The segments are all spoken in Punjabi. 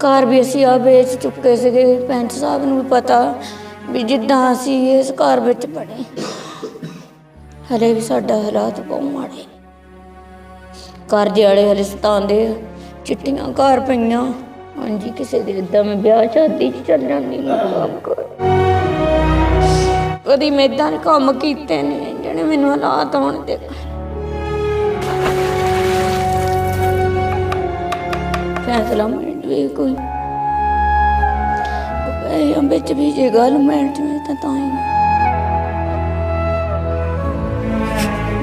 ਘਰ ਵੀ ਅਸੀਂ ਆ ਵੇਚ ਚੁੱਕੇ ਸੀਗੇ ਪੈਂਚ ਸਾਹਿਬ ਨੂੰ ਵੀ ਪਤਾ ਵੀ ਜਿੱਦਾਂ ਅਸੀਂ ਇਸ ਘਰ ਵਿੱਚ ਪੜੇ ਹਲੇ ਵੀ ਸਾਡਾ ਹਾਲਾਤ ਬਹੁਤ ਮਾੜੇ ਕਰਜ਼ੇ ਵਾਲੇ ਹਲੇ ਸਤਾਉਂਦੇ ਆ ਚਿੱਟੀਆਂ ਘਰ ਪਈਆਂ। ਹਾਂਜੀ, ਕਿਸੇ ਦੇ ਇਦਾਂ ਮੈਂ ਵਿਆਹ ਸ਼ਾਦੀ 'ਚ ਚੱਲ ਜਾਂਦੀ, ਮੈਂ ਕੰਮ ਕਰ ਕਦੀ ਮੈਂ ਏਦਾਂ ਦੇ ਕੰਮ ਕੀਤੇ ਨੇ, ਜਿਹੜੇ ਮੈਨੂੰ ਹਾਲਾਤ ਹੋਣ ਦੇ ਫੈਸਲਾ ਮਿਲ ਵੀ ਕੋਈ। ਇਹ ਵਿੱਚ ਵੀ ਜੇ ਗੱਲ ਮਿਲ ਤਾਂ ਤਾਂ ਹੀ।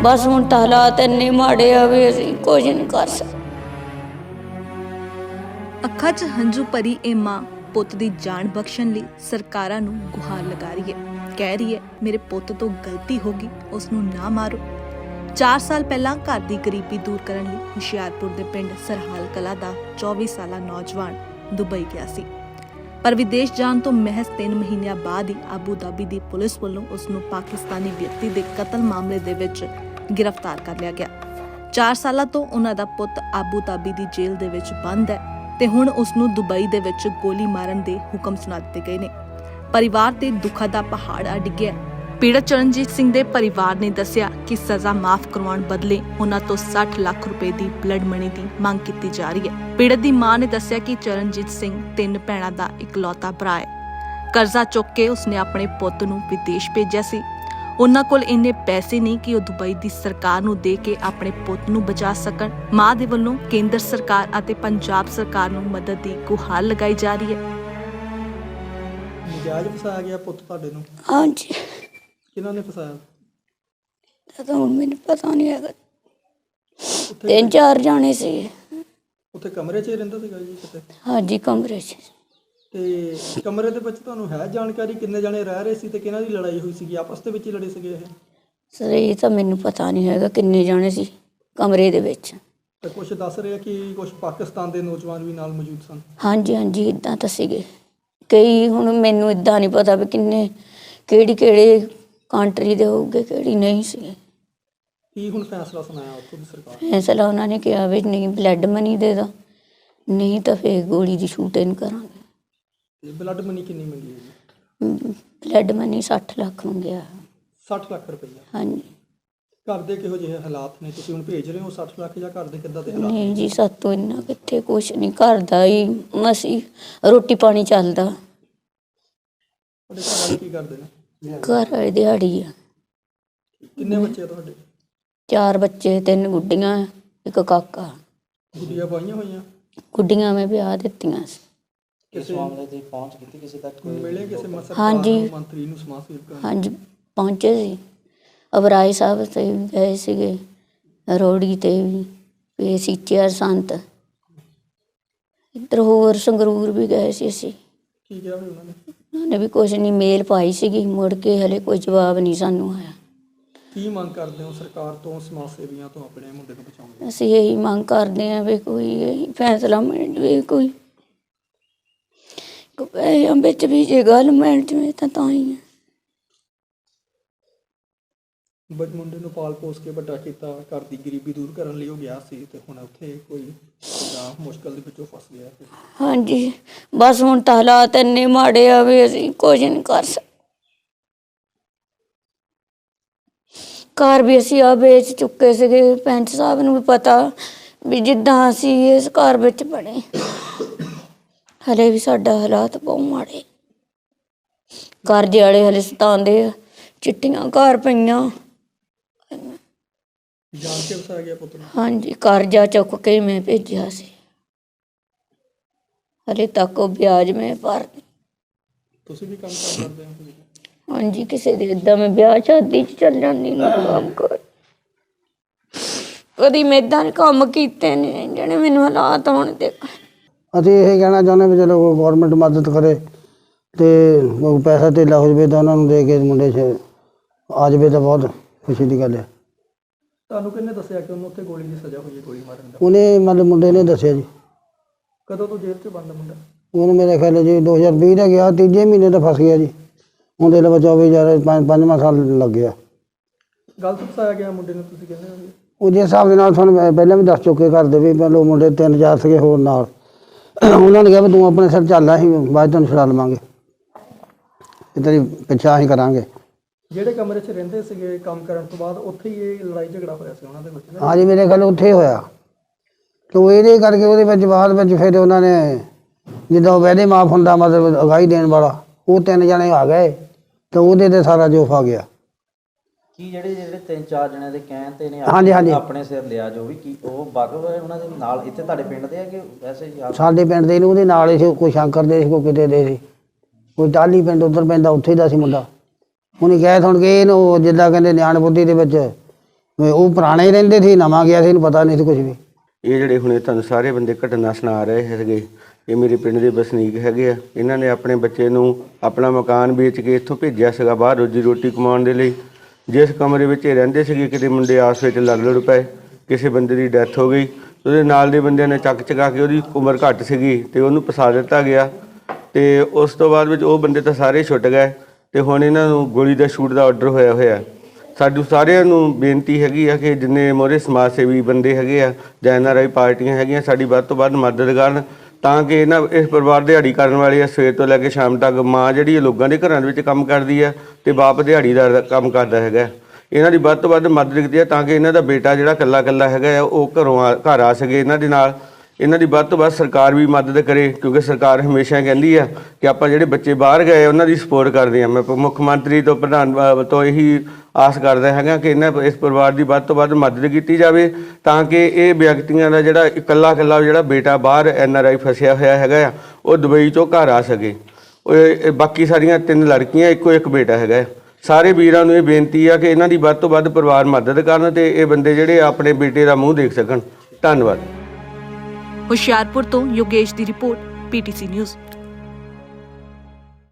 ਬਸ ਹੁਣ ਤਾਂ ਹਾਲਾਤ ਇੰਨੇ ਮਾੜੇ ਆ ਵੀ ਅਸੀਂ ਕੁਝ ਨਹੀਂ ਕਰ ਸਕਦੇ। ਅੱਖਾਂ 'ਚ ਹੰਝੂ ਭਰੀ ਇਹ ਮਾਂ ਪੁੱਤ ਦੀ ਜਾਨ ਬਖਸ਼ਣ ਲਈ ਸਰਕਾਰਾਂ ਨੂੰ ਗੁਹਾਰ ਲਗਾ ਰਹੀ ਹੈ। ਕਹਿ ਰਹੀ ਹੈ, ਮੇਰੇ ਪੁੱਤ ਤੋਂ ਗਲਤੀ ਹੋ ਗਈ ਉਸ ਨੂੰ ਨਾ ਮਾਰੋ। 4 ਸਾਲ ਪਹਿਲਾਂ ਘਰ ਦੀ ਗਰੀਬੀ ਦੂਰ ਕਰਨ ਲਈ ਹੁਸ਼ਿਆਰਪੁਰ ਦੇ ਪਿੰਡ ਸਰਹਾਲ ਕਲਾ ਦਾ 24 ਸਾਲਾ ਨੌਜਵਾਨ ਦੁਬਈ ਗਿਆ ਸੀ। ਪਰ ਵਿਦੇਸ਼ ਜਾਣ ਤੋਂ ਮਹਿਜ਼ 3 ਮਹੀਨਿਆਂ ਬਾਅਦ ਹੀ ਆਬੂ ਧਾਬੀ ਦੀ ਪੁਲਿਸ ਵੱਲੋਂ ਉਸ ਨੂੰ ਪਾਕਿਸਤਾਨੀ ਵਿਅਕਤੀ ਦੇ ਕਤਲ ਮਾਮਲੇ ਦੇ ਵਿੱਚ ਗ੍ਰਿਫਤਾਰ ਕਰ ਲਿਆ ਗਿਆ। 4 ਸਾਲਾਂ ਤੋਂ ਉਹਨਾਂ ਦਾ ਪੁੱਤ ਆਬੂ ਧਾਬੀ ਦੀ ਜੇਲ੍ਹ ਦੇ ਵਿੱਚ ਬੰਦ ਹੈ ਤੇ ਹੁਣ ਉਸ ਨੂੰ ਦੁਬਈ ਦੇ ਵਿੱਚ ਗੋਲੀ ਮਾਰਨ ਦੇ ਹੁਕਮ ਸੁਣਾ ਦਿੱਤੇ ਗਏ ਨੇ। ਪਰਿਵਾਰ ਤੇ ਦੁੱਖਾਂ ਦਾ ਪਹਾੜ ਆ ਡਿੱਗਿਆ ਪੀੜਤ ਚਰਨਜੀਤ ਸਿੰਘ ਦੇ ਪਰਿਵਾਰ ਨੇ ਦੱਸਿਆ ਕਿ ਸਜ਼ਾ ਮਾਫ ਕਰਵਾਉਣ ਬਦਲੇ ਉਹਨਾਂ ਤੋਂ 60 ਲੱਖ ਰੁਪਏ ਦੀ ਬਲੱਡ ਮਨੀ ਦੀ ਮੰਗ ਕੀਤੀ ਜਾ ਰਹੀ ਹੈ। ਪੀੜਤ ਦੀ ਮਾਂ ਨੇ ਦੱਸਿਆ ਕਿ ਚਰਨਜੀਤ ਸਿੰਘ ਤਿੰਨ ਭੈਣਾਂ ਦਾ ਇਕਲੌਤਾ ਭਰਾ ਹੈ। ਕਰਜ਼ਾ ਚੁੱਕ ਕੇ ਉਸਨੇ ਆਪਣੇ ਪੁੱਤ ਨੂੰ ਵਿਦੇਸ਼ ਭੇਜਿਆ ਸੀ। ਉਹਨਾਂ ਕੋਲ ਇੰਨੇ ਪੈਸੇ ਨਹੀਂ ਕਿ ਉਹ ਦੁਬਈ ਦੀ ਸਰਕਾਰ ਨੂੰ ਦੇ ਕੇ ਆਪਣੇ ਪੁੱਤ ਨੂੰ ਬਚਾ ਸਕਣ। ਮਾਂ ਦੇ ਵੱਲੋਂ ਕੇਂਦਰ ਸਰਕਾਰ ਅਤੇ ਪੰਜਾਬ ਸਰਕਾਰ ਨੂੰ ਮਦਦ ਦੀ ਗੁਹਾਰ ਲਗਾਈ ਜਾ ਰਹੀ ਹੈ। ਨਜਾਇਜ਼ ਫਸਾਇਆ ਗਿਆ ਪੁੱਤ ਤੁਹਾਡੇ ਨੂੰ? ਹਾਂਜੀ। ਕਿਹਨਾਂ ਨੇ ਫਸਾਇਆ? ਇਹ ਤਾਂ ਹੁਣ ਮੈਨੂੰ ਪਤਾ ਨਹੀਂ ਹੈਗਾ। ਉੱਥੇ ਤਿੰਨ ਚਾਰ ਜਾਣੇ ਸੀ। ਉੱਥੇ ਕਮਰੇ 'ਚ ਹੀ ਰਹਿੰਦਾ ਸੀਗਾ ਜੀ ਕਿਤੇ? ਹਾਂਜੀ ਕਮਰੇ 'ਚ। ਤੇ ਕਮਰੇ ਦੇ ਵਿੱਚ ਤੁਹਾਨੂੰ ਹੈ ਜਾਣਕਾਰੀ ਕਿੰਨੇ ਜਣੇ ਰਹਿ ਰਹੇ ਸੀ ਤੇ ਕਿਹਨਾਂ ਦੀ ਲੜਾਈ ਹੋਈ ਸੀਗੀ? ਆਪਸ ਦੇ ਵਿੱਚ ਹੀ ਲੜੇ ਸੀਗੇ ਇਹ? ਸਰ ਇਹ ਤਾਂ ਮੈਨੂੰ ਪਤਾ ਨਹੀਂ ਹੈਗਾ ਕਿੰਨੇ ਜਾਣੇ ਸੀ ਕਮਰੇ ਦੇ ਵਿੱਚ। ਤੇ ਕੁਝ ਦੱਸ ਰਹੇ ਆ ਕਿ ਕੁਝ ਪਾਕਿਸਤਾਨ ਦੇ ਨੌਜਵਾਨ ਵੀ ਨਾਲ ਮੌਜੂਦ ਸਨ? ਹਾਂਜੀ ਹਾਂਜੀ ਇਦਾਂ ਤਾਂ ਸੀਗੇ। ਕਈ ਹੁਣ ਮੈਨੂੰ ਇਦਾਂ ਨਹੀਂ ਪਤਾ ਵੀ ਕਿੰਨੇ ਕਿਹੜੀ ਕਿਹੜੇ ਕੰਟਰੀ ਦੇ ਹੋਊਗੇ ਕਿਹੜੀ? ਨਹੀਂ ਸੀ। ਕੀ ਹੁਣ ਫੈਸਲਾ ਸੁਣਾਇਆ ਉੱਥੋਂ ਦੀ ਸਰਕਾਰ? ਫੈਸਲਾ ਉਹਨਾਂ ਨੇ ਕਿਹਾ ਵੀ ਨਹੀਂ ਬਲੱਡ ਮਨੀ ਦੇ ਦੋ। ਨਹੀਂ ਤਾਂ ਫੇਰ ਗੋਲੀ ਦੀ ਸ਼ੂਟਿੰਗ ਕਰਾਂਗੇ। ਬਲੱਡ ਮਨੀ ਕਿੰਨੀ ਮੰਗੀ ਹੈ ਜੀ ਬਲੱਡ ਮਨੀ 60 ਲੱਖ ਮੰਗਿਆ। 60 ਲੱਖ ਰੁਪਈਆ? ਹਾਂਜੀ। ਘਰ ਦੇ ਕਿਹੋ ਜਿਹੇ ਹਾਲਾਤ ਨੇ? ਤੁਸੀਂ ਹੁਣ ਭੇਜ ਰਹੇ ਹੋ 60 ਲੱਖ ਜਾਂ ਘਰ ਦੇ ਕਿੱਦਾਂ ਦੇ ਹਾਲਾਤ ਨਹੀਂ ਜੀ ਸਾਤੋਂ ਇੰਨਾ ਕਿੱਥੇ? ਕੁਛ ਨਹੀਂ ਘਰ ਦਾ ਹੀ ਮਸੀ ਰੋਟੀ ਪਾਣੀ ਚੱਲਦਾ। ਤੁਹਾਡੇ ਘਰ ਵਾਲੇ ਕੀ ਕਰਦੇ ਨੇ? ਘਰ ਵਾਲੀ ਦਿਹਾੜੀ ਆ। ਕਿੰਨੇ ਬੱਚੇ ਆ ਤੁਹਾਡੇ? ਚਾਰ ਬੱਚੇ ਤਿੰਨ ਗੁੱਡੀਆਂ ਇੱਕ ਕਾਕਾ। ਗੁੱਡੀਆਂ ਪਾਈਆਂ ਹੋਈਆਂ? ਗੁੱਡੀਆਂ ਮੈਂ ਵਿਆਹ ਦਿੱਤੀਆਂ ਸੀ। ਕਿਸੇ ਮਾਮਲੇ ਦੀ ਪਹੁੰਚ ਕੀਤੀ ਕਿਸੇ ਤੱਕ ਕੋਈ ਮਿਲੇ ਕਿਸੇ ਮ- ਸਰਕਾਰ ਹਾਂਜੀ। ਨੂੰ, ਮੰਤਰੀ ਨੂੰ ਸਮਾਜ ਸੇਵਕਾਂ ਨੂੰ? ਹਾਂਜੀ ਪਹੁੰਚੇ ਸੀ। ਅਬਰਾਈ ਸਾਹਿਬ ਤੇ ਵੀ ਗਏ ਸੀਗੇ ਰੋੜੀ ਤੇ ਵੀ ਵੀ ਸੀਚਿਆ ਸੰਤ ਇੱਧਰ ਹੋਰ ਸੰਗਰੂਰ ਵੀ ਗਏ ਸੀ ਅਸੀਂ। ਕੀ ਕਿਹਾ ਵੀ ਉਹਨਾਂ ਨੇ। ਉਹਨਾਂ ਨੇ ਵੀ ਕੁਝ ਨਹੀਂ ਮੇਲ ਪਾਈ ਸੀਗੀ ਮੁੜ ਕੇ ਹਲੇ ਕੋਈ ਜਵਾਬ ਨਹੀਂ ਸਾਨੂੰ ਆਇਆ। ਕੀ ਮੰਗ ਕਰਦੇ ਹੋ ਸਰਕਾਰ ਤੋਂ ਸਮਾਜ ਸੇਵੀਆਂ ਤੋਂ ਆਪਣੇ ਮੁੰਡੇ ਨੂੰ ਬਚਾਉਣ ਲਈ? ਅਸੀਂ ਇਹੀ ਮੰਗ ਕਰਦੇ ਹਾਂ ਵੀ ਕੋਈ ਇਹੀ ਫੈਸਲਾ ਮਿਲ ਜਵੇ ਕੋਈ। ਕੋਈ ਵਿੱਚ ਵੀ ਜੇ ਗੱਲ ਮਿਲ ਜਵੇ ਤਾਂ ਤਾਂ ਹੀ ਹੈ। ਬੱਚ ਮੁੰਡੇ ਨੂੰ ਪਾਲ ਪੋਸ ਕੇ ਵੱਡਾ ਕੀਤਾ, ਘਰ ਦੀ ਗਰੀਬੀ ਦੂਰ ਕਰਨ ਲਈ ਉਹ ਗਿਆ ਸੀ ਤੇ ਹੁਣ ਉੱਥੇ ਕੋਈ ਜਾਂ ਮੁਸ਼ਕਲ ਦੇ ਵਿੱਚੋਂ ਫਸ ਗਿਆ ਤੇ ਹਾਂਜੀ, ਬਸ ਹੁਣ ਤਾਂ ਹਾਲਾਤ ਇੰਨੇ ਮਾੜੇ ਆ ਵੀ ਅਸੀਂ ਕੁਝ ਨਹੀਂ ਕਰ ਸਕਦੇ ਘਰ ਵੀ ਅਸੀਂ ਆ ਵੇਚ ਚੁੱਕੇ ਸੀਗੇ ਪੈਂਚ ਸਾਹਿਬ ਨੂੰ ਵੀ ਪਤਾ ਵੀ ਜਿੱਦਾਂ ਅਸੀਂ ਇਸ ਘਰ ਵਿੱਚ ਬਣੇ, ਹਲੇ ਵੀ ਸਾਡਾ ਹਾਲਾਤ ਬਹੁਤ ਮਾੜੇ ਕਰਜ਼ੇ ਵਾਲੇ ਹਲੇ ਸਤਾਉਂਦੇ ਆ, ਚਿੱਟੀਆਂ ਘਰ ਪਈਆਂ। ਜਾਣ ਕੇ ਵਸਾਇਆ ਗਿਆ ਪੁੱਤ ਨੂੰ? ਹਾਂਜੀ ਕਰਜ਼ਾ ਚੁੱਕ ਕੇ ਮੈਂ ਭੇਜਿਆ ਸੀ। ਹਲੇ ਤੱਕ ਉਹ ਵਿਆਜ ਮੈਂ ਭਰ ਤੁਸੀਂ ਵੀ ਕੰਮ ਕਾਰ ਕਰਦੇ ਹੋ? ਹਾਂਜੀ ਕਿਸੇ ਦੇ ਇਦਾਂ ਮੈਂ ਵਿਆਹ ਸ਼ਾਦੀ 'ਚ ਚੱਲ ਜਾਂਦੀ ਮੈਂ ਕੰਮ ਕਰ। ਕਦੀ ਮੈਂ ਏਦਾਂ ਦੇ ਕੰਮ ਕੀਤੇ ਨੇ ਜਿਹੜੇ ਮੈਨੂੰ ਹਾਲਾਤ ਹੋਣ ਦੇ ਅਸੀਂ ਇਹ ਕਹਿਣਾ ਚਾਹੁੰਦੇ ਵੀ ਚਲੋ ਗਵਰਨਮੈਂਟ ਮਦਦ ਕਰੇ ਤੇ ਉਹ ਪੈਸਾ ਧੇਲਾ ਹੋ ਜਾਵੇ ਤਾਂ ਉਹਨਾਂ ਨੂੰ ਦੇ ਕੇ ਮੁੰਡੇ 'ਚ ਆ ਜਾਵੇ ਤਾਂ ਬਹੁਤ ਖੁਸ਼ੀ ਦੀ ਗੱਲ ਹੈ। ਤੁਹਾਨੂੰ ਕਿਹਨੇ ਦੱਸਿਆ ਕਿ ਉਹਨੂੰ ਉੱਥੇ ਗੋਲੀ ਦੀ ਸਜ਼ਾ ਹੋਈ ਹੈ ਗੋਲੀ ਮਾਰਨ ਦਾ? ਉਹਨੇ ਮਤਲਬ ਮੁੰਡੇ ਨੇ ਦੱਸਿਆ ਜੀ। ਕਦੋਂ ਤੋਂ ਜੇਲ੍ਹ 'ਚ ਬੰਦ ਮੁੰਡਾ? ਉਹਨੂੰ ਮੇਰੇ ਖਿਆਲ ਜੀ 2020 ਦਾ ਗਿਆ ਤੀਜੇ ਮਹੀਨੇ ਤਾਂ ਫਸ ਗਿਆ ਜੀ। ਉਹਦੇ ਲਈ ਬਚਾਓ ਵੀ ਯਾਰ ਪੰਜ ਪੰਜਵਾਂ ਸਾਲ ਲੱਗ ਗਿਆ। ਗਲਤ ਫਸਾਇਆ ਗਿਆ ਮੁੰਡੇ ਨੂੰ ਤੁਸੀਂ ਕਹਿੰਦੇ ਹੋ ਉਹਦੇ ਹਿਸਾਬ ਦੇ ਨਾਲ ਤੁਹਾਨੂੰ ਮੈਂ ਪਹਿਲਾਂ ਵੀ ਦੱਸ ਚੁੱਕੇ ਘਰ ਦੇ ਵੀ ਪਹਿਲਾਂ ਮੁੰਡੇ ਤਿੰਨ ਚਾਰ ਸੀਗੇ ਹੋਰ ਨਾਲ। ਉਹਨਾਂ ਨੇ ਕਿਹਾ ਵੀ ਤੂੰ ਆਪਣੇ ਸਿਰ ਚੱਲ ਅਸੀਂ ਬਾਅਦ 'ਚ ਤੈਨੂੰ ਛੁਡਾ ਲਵਾਂਗੇ। ਤੇ ਤੇਰੀ ਪਿੱਛਾ ਅਸੀਂ ਕਰਾਂਗੇ। ਜਿਹੜੇ ਕਮਰੇ 'ਚ ਰਹਿੰਦੇ ਸੀਗੇ ਕੰਮ ਕਰਨ ਤੋਂ ਬਾਅਦ ਉੱਥੇ ਹੀ ਇਹ ਲੜਾਈ ਝਗੜਾ ਹੋਇਆ ਸੀ ਉਹਨਾਂ ਦੇ ਵਿੱਚ ਨਾ? ਹਾਂਜੀ ਮੇਰੇ ਖਿਆਲ ਉੱਥੇ ਹੋਇਆ। ਤੇ ਇਹਦੇ ਕਰਕੇ ਉਹਦੇ ਵਿੱਚ ਬਾਅਦ ਵਿੱਚ ਫਿਰ ਉਹਨਾਂ ਨੇ ਜਿੱਦਾਂ ਵੈਦੇ ਮਾਫ ਹੁੰਦਾ ਮਤਲਬ ਅਗਾਈ ਦੇਣ ਵਾਲਾ ਉਹ ਤਿੰਨ ਜਣੇ ਆ ਗਏ ਤੇ ਉਹਦੇ ਤੇ ਸਾਰਾ ਜੋਫ ਆ ਗਿਆ। ਕੀ ਜਿਹੜੇ ਜਿਹੜੇ ਤਿੰਨ ਚਾਰ ਜਣਿਆਂ ਦੇ ਕਹਿਣ ਤੇ ਨੇ ਹਾਂਜੀ, ਹਾਂਜੀ। ਆਪਣੇ ਸਿਰ ਲਿਆ ਜੋ ਵੀ ਕੀ ਉਹ ਵਾਕਫ ਹੈ ਉਹਨਾਂ ਦੇ ਨਾਲ ਇੱਥੇ ਤੁਹਾਡੇ ਪਿੰਡ ਦੇ ਆ ਕਿ ਵੈਸੇ ਹੀ ਆਪ ਸਾਡੇ ਪਿੰਡ ਦੇ ਨੂੰ ਉਹਦੇ ਨਾਲ ਹੀ ਸੀ ਕੋਈ ਸ਼ੰਕਰ ਦੇ ਸੀ ਕੋਈ ਕਿਤੇ ਦੇ ਸੀ। ਕੋਈ ਟਾਲੀ ਪਿੰਡ ਉੱਧਰ ਪੈਂਦਾ ਉੱਥੇ ਦਾ ਸੀ ਮੁੰਡਾ। ਉਹਨੇ ਕਹਿ ਹੁਣ ਕੇ ਇਹਨੂੰ ਜਿੱਦਾਂ ਕਹਿੰਦੇ ਨਿਆਣ ਬੁੱਧੀ ਦੇ ਵਿੱਚ, ਵੀ ਉਹ ਪੁਰਾਣੇ ਹੀ ਰਹਿੰਦੇ ਸੀ, ਨਵਾਂ ਗਿਆ ਸੀ, ਇਹਨੂੰ ਪਤਾ ਨਹੀਂ ਸੀ ਕੁਝ ਵੀ। ਇਹ ਜਿਹੜੇ ਹੁਣੇ ਤੁਹਾਨੂੰ ਸਾਰੇ ਬੰਦੇ ਘਟਨਾ ਸੁਣਾ ਰਹੇ ਹੈਗੇ, ਇਹ ਮੇਰੇ ਪਿੰਡ ਦੇ ਵਸਨੀਕ ਹੈਗੇ ਆ, ਇਹਨਾਂ ਨੇ ਆਪਣੇ ਬੱਚੇ ਨੂੰ ਆਪਣਾ ਮਕਾਨ ਵੇਚ ਕੇ ਇੱਥੋਂ ਭੇਜਿਆ ਸੀਗਾ ਬਾਹਰ ਰੋਜੀ ਰੋਟੀ ਕਮਾਉਣ ਦੇ ਲਈ। ਜਿਸ ਕਮਰੇ ਵਿੱਚ ਇਹ ਰਹਿੰਦੇ ਸੀਗੇ, ਕਿਤੇ ਮੁੰਡੇ ਆਸ ਵਿੱਚ ਲੱਗ ਲੜ ਪਏ, ਕਿਸੇ ਬੰਦੇ ਦੀ ਡੈਥ ਹੋ ਗਈ ਉਹਦੇ ਨਾਲ ਦੇ ਬੰਦਿਆਂ ਨੇ ਚੱਕ ਚਕਾ ਕੇ ਉਹਦੀ ਉਮਰ ਘੱਟ ਸੀਗੀ ਤੇ ਉਹਨੂੰ ਫਸਾ ਦਿੱਤਾ ਗਿਆ। ਤੇ ਉਸ ਤੋਂ ਬਾਅਦ ਵਿੱਚ ਉਹ ਬੰਦੇ ਤਾਂ ਸਾਰੇ ਛੁੱਟ ਗਏ। ਤੇ ਹੁਣ ਇਹਨਾਂ ਨੂੰ ਗੋਲੀ ਦਾ ਸ਼ੂਟ ਦਾ ਆਰਡਰ ਹੋਇਆ ਹੋਇਆ ਸਾਡੂ ਸਾਰਿਆਂ ਨੂੰ ਬੇਨਤੀ ਹੈਗੀ ਆ ਕਿ ਜਿੰਨੇ ਮੋਰੇ ਸਮਾਜ ਸੇਵੀ ਬੰਦੇ ਹੈਗੇ ਆ, ਜਾਂ ਐਨਆਰਆਈ ਪਾਰਟੀਆਂ ਹੈਗੀਆਂ, ਸਾਡੀ ਵੱਧ ਤੋਂ ਵੱਧ ਮਦਦ ਕਰਨ, ਤਾਂ ਕਿ ਇਹਨਾਂ ਇਸ ਪਰਿਵਾਰ ਦਿਹਾੜੀ ਕਰਨ ਵਾਲੇ ਆ, ਸਵੇਰ ਤੋਂ ਲੈ ਕੇ ਸ਼ਾਮ ਤੱਕ ਮਾਂ ਜਿਹੜੀ ਹੈ ਲੋਕਾਂ ਦੇ ਘਰਾਂ ਦੇ ਵਿੱਚ ਕੰਮ ਕਰਦੀ ਆ ਤੇ ਬਾਪ ਦਿਹਾੜੀ ਦਾ ਕੰਮ ਕਰਦਾ ਹੈਗਾ। ਇਹਨਾਂ ਦੀ ਵੱਧ ਤੋਂ ਵੱਧ ਮਦਦ ਕੀਤੀ ਆ, ਤਾਂ ਕਿ ਇਹਨਾਂ ਦਾ ਬੇਟਾ ਜਿਹੜਾ ਕੱਲਾ ਕੱਲਾ ਹੈਗਾ ਆ, ਉਹ ਘਰੋਂ ਆ- ਘਰ ਆ ਸਕੇ। ਇਹਨਾਂ ਦੇ ਨਾਲ ਇਹਨਾਂ ਦੀ ਵੱਧ ਤੋਂ ਵੱਧ ਸਰਕਾਰ ਵੀ ਮਦਦ ਕਰੇ, ਕਿਉਂਕਿ ਸਰਕਾਰ ਹਮੇਸ਼ਾ ਕਹਿੰਦੀ ਆ ਕਿ ਆਪਾਂ ਜਿਹੜੇ ਬੱਚੇ ਬਾਹਰ ਗਏ, ਉਹਨਾਂ ਦੀ ਸਪੋਰਟ ਕਰਦੇ ਆ। ਮੈਂ ਮੁੱਖ ਮੰਤਰੀ ਤੋਂ ਪ੍ਰਧਾਨ ਤੋਂ ਇਹੀ ਆਸ ਕਰਦਾ ਹੈਗਾ ਕਿ ਇਹਨਾਂ ਇਸ ਪਰਿਵਾਰ ਦੀ ਵੱਧ ਤੋਂ ਵੱਧ ਮਦਦ ਕੀਤੀ ਜਾਵੇ, ਤਾਂ ਕਿ ਇਹ ਵਿਅਕਤੀਆਂ ਦਾ ਜਿਹੜਾ ਇਕੱਲਾ ਇਕੱਲਾ ਜਿਹੜਾ ਬੇਟਾ ਬਾਹਰ ਐੱਨ ਆਰ ਆਈ ਫਸਿਆ ਹੋਇਆ ਹੈਗਾ ਆ, ਉਹ ਦੁਬਈ ਤੋਂ ਘਰ ਆ ਸਕੇ। ਉਹ ਬਾਕੀ ਸਾਰੀਆਂ ਤਿੰਨ ਲੜਕੀਆਂ, ਇੱਕੋ ਇੱਕ ਬੇਟਾ ਹੈਗਾ ਹੈ। ਸਾਰੇ ਵੀਰਾਂ ਨੂੰ ਇਹ ਬੇਨਤੀ ਆ ਕਿ ਇਹਨਾਂ ਦੀ ਵੱਧ ਤੋਂ ਵੱਧ ਪਰਿਵਾਰ ਮਦਦ ਕਰਨ ਤੇ ਇਹ ਬੰਦੇ ਜਿਹੜੇ ਆਪਣੇ ਬੇਟੇ ਦਾ ਮੂੰਹ ਦੇਖ ਸਕਣ। ਧੰਨਵਾਦ। ਹੁਸ਼ਿਆਰਪੁਰ ਤੋਂ ਯੋਗੇਸ਼ ਦੀ ਰਿਪੋਰਟ ਪੀਟੀਸੀ ਨਿਊਜ਼।